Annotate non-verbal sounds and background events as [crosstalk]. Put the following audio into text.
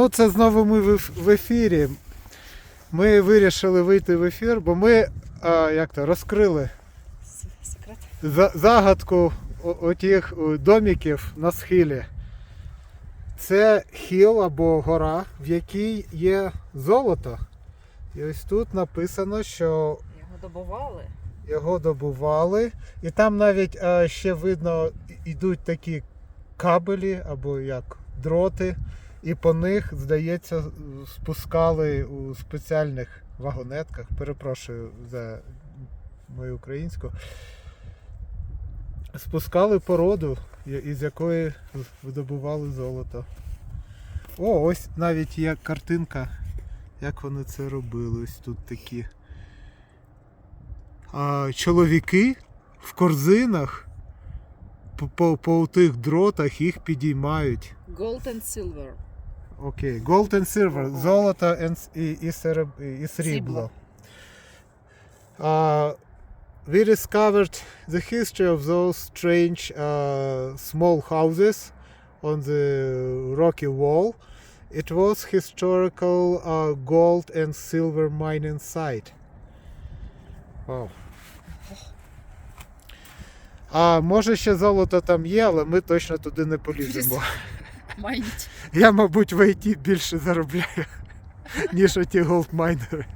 Ну, це знову ми в ефірі. Ми вирішили вийти в ефір, бо ми а, як то, розкрили Секрет. загадку отих о, домиків на схилі. Це хіл або гора, в якій є золото. І ось тут написано, що Його добували. його добували. І там навіть е, ще видно йдуть такі кабелі або як дроти, і по них, здається, спускали у спеціальних вагонетках. Перепрошую за мою українську. Спускали породу, із якої видобували золото. О, ось навіть є картинка, як вони це робили. Ось тут такі а, чоловіки в корзинах по, по, по тих дротах їх підіймають. Gold and silver. Окей, gold and silver, золото and с- і, і, сереб, і срібло. Срібло. Uh, we discovered the history of those strange uh, small houses on the rocky wall. It was historical uh, gold and silver mining site. Вау. А може ще золото там є, але ми точно туди не поліземо. Майніть. Я, мабуть, в IT більше заробляю, [laughs] ніж оті голдмайнери.